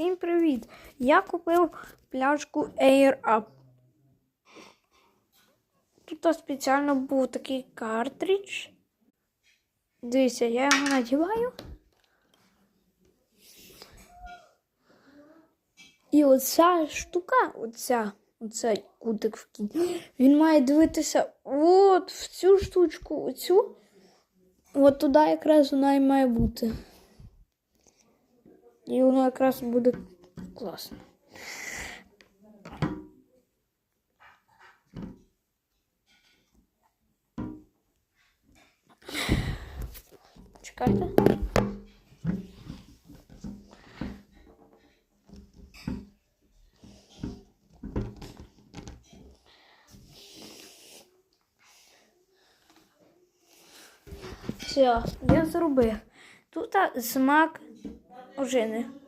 Всім привіт! Я купив пляшку Air Up. Тут спеціально був такий картридж. Дивіться, я його надіваю. І оця штука, оця, оцей кутик в кінці, він має дивитися от в цю штучку, оцю. От туди якраз вона і має бути. І воно якраз буде класно. Чекайте. Все, я зробив. Тут смак ожини.